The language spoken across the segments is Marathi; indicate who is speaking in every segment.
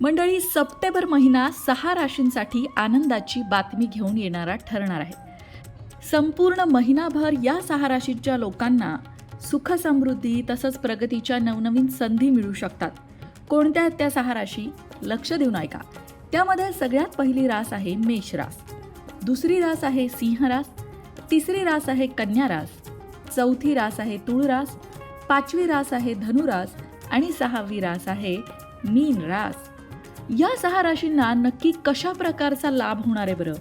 Speaker 1: मंडळी सप्टेंबर महिना सहा राशींसाठी आनंदाची बातमी घेऊन येणारा ठरणार आहे. संपूर्ण महिनाभर या सहा राशीच्या लोकांना सुखसमृद्धी तसंच प्रगतीच्या नवनवीन संधी मिळू शकतात. कोणत्या त्या सहा राशी? लक्ष देऊन ऐका. त्यामध्ये सगळ्यात पहिली रास आहे मेष रास. दुसरी रास आहे सिंह रास. तिसरी रास आहे कन्या रास. चौथी रास आहे तुळ रास. पाचवी रास आहे धनुरास आणि सहावी रास आहे मीन रास. या सहा राशींना नक्की कशा प्रकारचा लाभ होणार आहे बरं?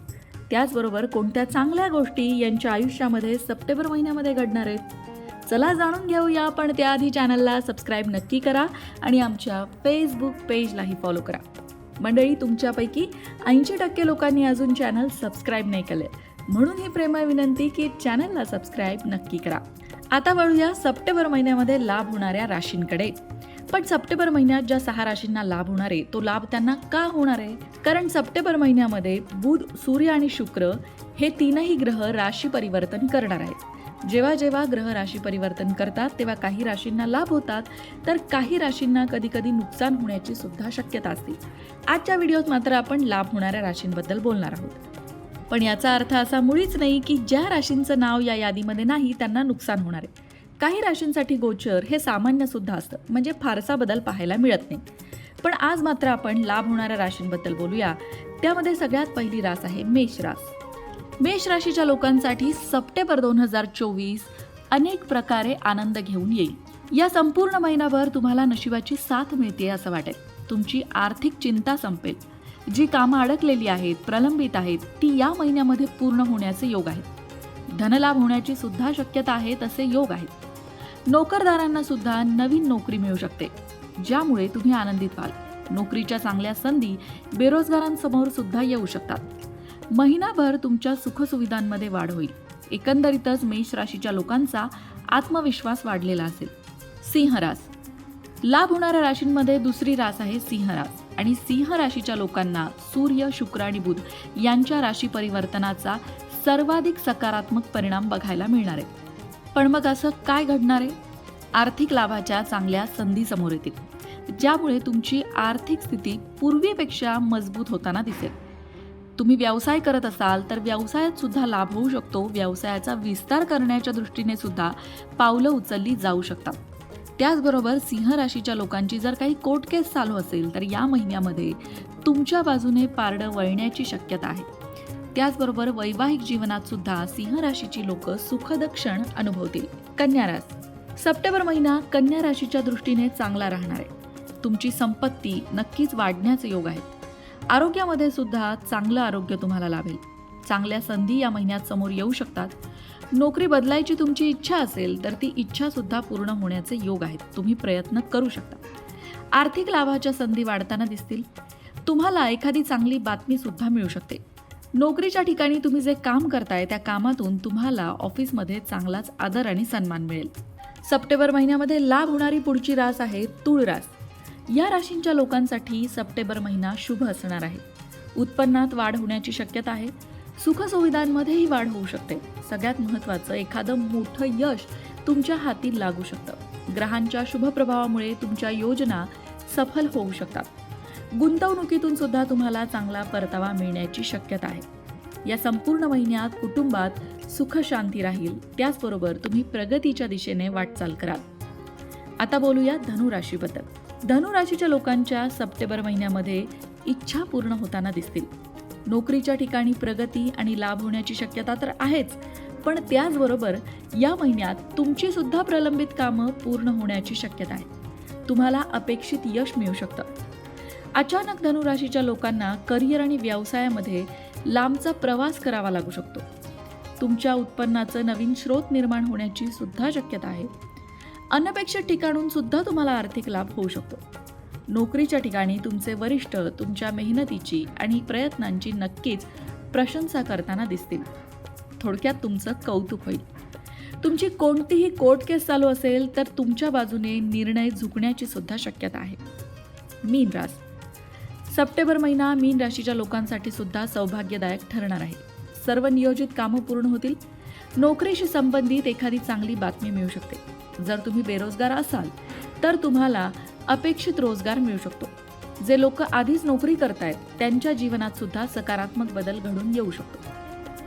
Speaker 1: त्याचबरोबर कोणत्या चांगल्या गोष्टी यांच्या आयुष्यामध्ये सप्टेंबर महिन्यामध्ये घडणार आहेत? चला जाणून घेऊया पण त्याआधी चॅनलला सबस्क्राईब नक्की करा आणि आमच्या फेसबुक पेजलाही फॉलो करा. मंडळी तुमच्यापैकी ऐंशी टक्के लोकांनी अजून चॅनल सबस्क्राईब नाही केले. म्हणून ही प्रेमळ विनंती की चॅनलला सबस्क्राईब नक्की करा. आता वळूया सप्टेंबर महिन्यामध्ये लाभ होणाऱ्या राशींकडे. पण सप्टेंबर महिन्यात ज्या सहा राशींना लाभ होणार आहे तो लाभ त्यांना का होणार आहे? कारण सप्टेंबर महिन्यामध्ये बुध सूर्य आणि शुक्र हे तीनही ग्रह राशी परिवर्तन करणार आहेत. जेव्हा जेव्हा ग्रह राशी परिवर्तन करतात तेव्हा काही राशींना लाभ होतात तर काही राशींना कधी कधी नुकसान होण्याची सुद्धा शक्यता असते. आजच्या व्हिडिओत मात्र आपण लाभ होणाऱ्या राशींबद्दल बोलणार आहोत. पण याचा अर्थ असा मुळीच नाही की ज्या राशींचं नाव या यादीमध्ये नाही त्यांना नुकसान होणार आहे. काही राशींसाठी गोचर हे सामान्य सुद्धा असतं. म्हणजे फारसा बदल पाहायला मिळत नाही. पण आज मात्र आपण लाभ होणाऱ्या राशींबद्दल बोलूया. त्यामध्ये सगळ्यात पहिली रास आहे मेष रास. मेष राशीच्या लोकांसाठी सप्टेंबर दोन हजार चोवीस अनेक प्रकारे आनंद घेऊन येईल. या संपूर्ण महिनाभर तुम्हाला नशिबाची साथ मिळते असं वाटेल. तुमची आर्थिक चिंता संपेल. जी कामं अडकलेली आहेत प्रलंबित आहेत ती या महिन्यामध्ये पूर्ण होण्याचे योग आहेत. धनलाभ होण्याची सुद्धा शक्यता आहे तसे योग आहेत. नोकरदारांना सुद्धा नवीन नोकरी मिळू शकते. ज्यामुळे तुम्ही आनंदित व्हाल. नोकरीच्या चांगल्या संधी बेरोजगारांसमोर सुद्धा येऊ शकतात. महिनाभर तुमच्या सुखसुविधांमध्ये वाढ होईल. एकंदरीतच मेष राशीच्या लोकांचा आत्मविश्वास वाढलेला असेल. सिंहरास लाभ होणाऱ्या राशींमध्ये दुसरी रास आहे सिंहरास आणि सिंह राशीच्या लोकांना सूर्य शुक्र आणि बुध यांच्या राशी परिवर्तनाचा सर्वाधिक सकारात्मक परिणाम बघायला मिळणार आहे. पण मग असं काय घडणार आहे? आर्थिक लाभाच्या चांगल्या संधी समोर येतील. ज्यामुळे तुमची आर्थिक स्थिती पूर्वीपेक्षा मजबूत होताना दिसेल. तुम्ही व्यवसाय करत असाल तर व्यवसायात सुद्धा लाभ होऊ शकतो. व्यवसायाचा विस्तार करण्याच्या दृष्टीने सुद्धा पावलं उचलली जाऊ शकतात. त्याचबरोबर सिंह राशीच्या लोकांची जर काही कोर्ट केस चालू असेल तर या महिन्यामध्ये तुमच्या बाजूने पारडं वळण्याची शक्यता आहे. त्याचबरोबर वैवाहिक जीवनात सुद्धा सिंह राशीची लोक सुखद क्षण अनुभवतील. कन्या रास सप्टेंबर महिना कन्या राशीच्या दृष्टीने चांगला राहणार आहे. तुमची संपत्ती नक्कीच वाढण्याचे योग आहेत. आरोग्यामध्ये सुद्धा चांगलं आरोग्य तुम्हाला लाभेल. चांगल्या संधी या महिन्यात समोर येऊ शकतात. नोकरी बदलायची तुमची इच्छा असेल तर ती इच्छा सुद्धा पूर्ण होण्याचे योग आहेत. तुम्ही प्रयत्न करू शकता. आर्थिक लाभाच्या संधी वाढताना दिसतील. तुम्हाला एखादी चांगली बातमी सुद्धा मिळू शकते. नोकरीच्या ठिकाणी तुम्ही जे काम करताय त्या कामातून तुम्हाला ऑफिसमध्ये चांगलाच आदर आणि सन्मान मिळेल. सप्टेंबर महिन्यामध्ये लाभ होणारी पुढची रास आहे तुळ रास. या राशींच्या लोकांसाठी सप्टेंबर महिना शुभ असणार आहे. उत्पन्नात वाढ होण्याची शक्यता आहे. सुखसुविधांमध्येही वाढ होऊ शकते. सगळ्यात महत्त्वाचं एखादं मोठं यश तुमच्या हाती लागू शकतं. ग्रहांच्या शुभ प्रभावामुळे तुमच्या योजना सफल होऊ शकतात. गुंतवणुकीतून सुद्धा तुम्हाला चांगला परतावा मिळण्याची शक्यता आहे. या संपूर्ण महिन्यात कुटुंबात सुख शांती राहील त्याचबरोबर तुम्ही प्रगतीच्या दिशेने वाटचाल कराल. आता बोलूया धनुराशीबद्दल धनुराशीच्या लोकांच्या सप्टेंबर महिन्यामध्ये इच्छा पूर्ण होताना दिसतील. नोकरीच्या ठिकाणी प्रगती आणि लाभ होण्याची शक्यता तर आहेच पण त्याचबरोबर या महिन्यात तुमची सुद्धा प्रलंबित कामं पूर्ण होण्याची शक्यता आहे. तुम्हाला अपेक्षित यश मिळू शकतं. अचानक धनुराशीच्या लोकांना करिअर आणि व्यवसायामध्ये लांबचा प्रवास करावा लागू शकतो. तुमच्या उत्पन्नाचं नवीन स्रोत निर्माण होण्याची सुद्धा शक्यता आहे. अनपेक्षित ठिकाणून सुद्धा तुम्हाला आर्थिक लाभ होऊ शकतो. नोकरीच्या ठिकाणी तुमचे वरिष्ठ तुमच्या मेहनतीची आणि प्रयत्नांची नक्कीच प्रशंसा करताना दिसतील. थोडक्यात तुमचं कौतुक होईल. तुमची कोणतीही कोर्ट केस चालू असेल तर तुमच्या बाजूने निर्णय झुकण्याची सुद्धा शक्यता आहे. मीन रास सप्टेंबर महिना मीन राशीच्या लोकांसाठी सुद्धा सौभाग्यदायक ठरणार आहे. सर्व नियोजित कामं पूर्ण होतील. नोकरीशी संबंधित एखादी चांगली बातमी मिळू शकते. जर तुम्ही बेरोजगार असाल तर तुम्हाला अपेक्षित रोजगार मिळू शकतो. जे लोक आधीच नोकरी करतायत त्यांच्या जीवनात सुद्धा सकारात्मक बदल घडून येऊ शकतो.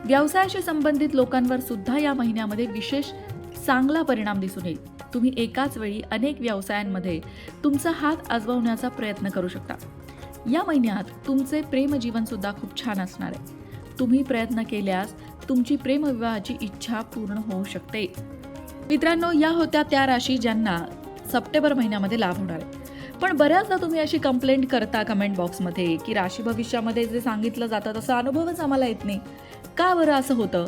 Speaker 1: व्यवसायाशी संबंधित लोकांवर सुद्धा या महिन्यामध्ये विशेष चांगला परिणाम दिसून येईल. तुम्ही एकाच वेळी अनेक व्यवसायांमध्ये तुमचा हात आजवण्याचा प्रयत्न करू शकता. या महिन्यात तुमचे प्रेमजीवन सुद्धा खूप छान असणार आहे. तुम्ही प्रयत्न केल्यास तुमची प्रेमविवाहाची इच्छा पूर्ण होऊ शकते. मित्रांनो या होत्या त्या राशी ज्यांना सप्टेंबर महिन्यामध्ये लाभ होणार आहे. पण बऱ्याचदा तुम्ही अशी कंप्लेंट करता कमेंट बॉक्समध्ये की राशी भविष्यामध्ये जे सांगितलं जातं तसा अनुभवच आम्हाला येत नाही. का बरं असं होतं?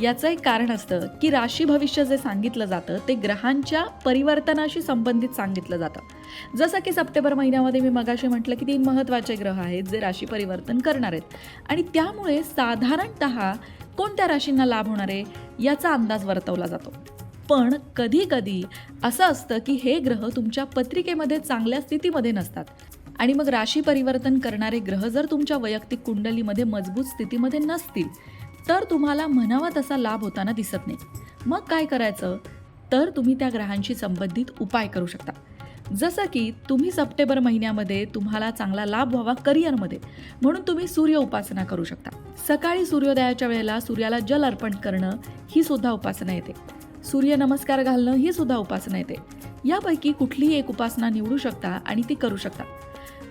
Speaker 1: याचं एक कारण असतं की राशी भविष्य जे सांगितलं जातं ते ग्रहांच्या परिवर्तनाशी संबंधित सांगितलं जातं. जसं की सप्टेंबर महिन्यामध्ये मी मगाशी म्हटलं की तीन महत्त्वाचे ग्रह आहेत जे राशी परिवर्तन करणार आहेत. आणि त्यामुळे साधारणत कोणत्या राशींना लाभ होणार आहे याचा अंदाज वर्तवला जातो. पण कधी कधी असं असतं की हे ग्रह तुमच्या पत्रिकेमध्ये चांगल्या स्थितीमध्ये नसतात. आणि मग राशी परिवर्तन करणारे ग्रह जर तुमच्या वैयक्तिक कुंडलीमध्ये मजबूत स्थितीमध्ये नसतील तर तुम्हाला म्हणावा तसा लाभ होताना दिसत नाही. मग काय करायचं? तर तुम्ही त्या ग्रहांशी संबंधित उपाय करू शकता. जसं की तुम्ही सप्टेंबर महिन्यामध्ये तुम्हाला चांगला लाभ व्हावा करिअरमध्ये. म्हणून तुम्ही सूर्य उपासना करू शकता. सकाळी सूर्योदयाच्या वेळेला सूर्याला जल अर्पण करणं ही सुद्धा उपासना येते. सूर्य नमस्कार घालणं ही सुद्धा उपासना येते. यापैकी कुठलीही एक उपासना निवडू शकता आणि ती करू शकता.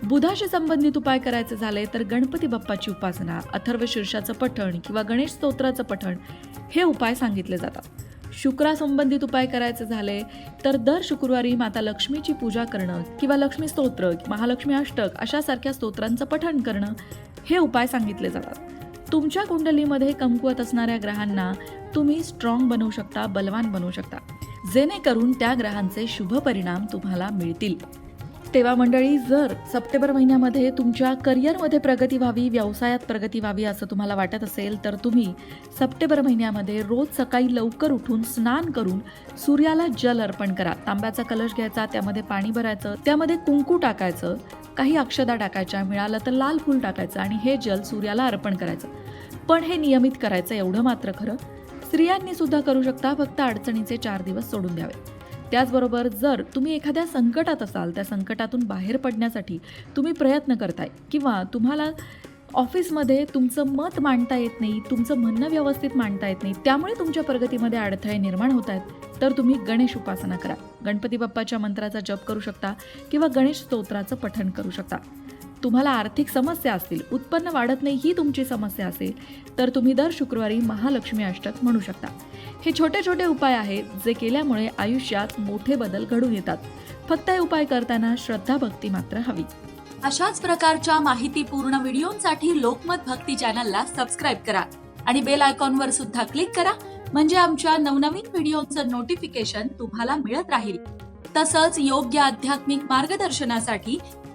Speaker 1: बुधाशी संबंधित उपाय करायचे झाले तर गणपती बाप्पाची उपासना अथर्व शीर्षाचं पठण किंवा गणेश स्तोत्राचं पठण हे उपाय सांगितले जातात. शुक्रासंबंधित उपाय करायचे झाले तर दर शुक्रवारी माता लक्ष्मीची पूजा करणं किंवा लक्ष्मी स्तोत्र महालक्ष्मी अष्टक अशासारख्या स्तोत्रांचं पठण करणं हे उपाय सांगितले जातात. तुमच्या कुंडलीमध्ये कमकुवत असणाऱ्या ग्रहांना तुम्ही स्ट्रॉंग बनवू शकता बलवान बनवू शकता. जेणेकरून त्या ग्रहांचे शुभ परिणाम तुम्हाला मिळतील. तेव्हा मंडळी जर सप्टेंबर महिन्यामध्ये तुमच्या करिअरमध्ये प्रगती व्हावी व्यवसायात प्रगती व्हावी असं तुम्हाला वाटत असेल तर तुम्ही सप्टेंबर महिन्यामध्ये रोज सकाळी लवकर उठून स्नान करून सूर्याला जल अर्पण करा. तांब्याचा कलश घ्यायचा त्यामध्ये पाणी भरायचं त्यामध्ये कुंकू टाकायचं काही अक्षदा टाकायच्या मिळालं तर लाल फूल टाकायचं आणि हे जल सूर्याला अर्पण करायचं. पण हे नियमित करायचं एवढं मात्र खरं स्त्रियांनी सुद्धा करू शकता फक्त अडचणीचे चार दिवस सोडून द्यावे. त्याचबरोबर जर तुम्ही एखाद्या संकटात असाल त्या संकटातून बाहेर पडण्यासाठी तुम्ही प्रयत्न करताय किंवा तुम्हाला ऑफिसमध्ये तुमचं मत मांडता येत नाही तुमचं म्हणणं व्यवस्थित मांडता येत नाही त्यामुळे तुमच्या प्रगतीमध्ये अडथळे निर्माण होत आहेत तर तुम्ही गणेश उपासना करा. गणपती बाप्पाच्या मंत्राचा जप करू शकता किंवा गणेश स्तोत्राचं पठण करू शकता. तुम्हाला आर्थिक समस्या असतील उत्पन्न वाढत नाही ही तुमची समस्या असेल तर तुम्ही दर शुक्रवारी महालक्ष्मी अष्टक म्हणू शकता. हे छोटे छोटे उपाय आहेत जे केल्यामुळे आयुष्यात मोठे बदल घडून येतात. फक्त हे उपाय करताना श्रद्धा भक्ती मात्र हवी.
Speaker 2: अशाच प्रकारच्या माहितीपूर्ण व्हिडिओंसाठी लोकमत भक्ती चॅनलला सबस्क्राईब करा आणि बेल आयकॉनवर सुद्धा क्लिक करा म्हणजे आमच्या नवनवीन व्हिडिओचं नोटिफिकेशन तुम्हाला मिळत राहील. तसंच योग्य आध्यात्मिक मार्गदर्शनासाठी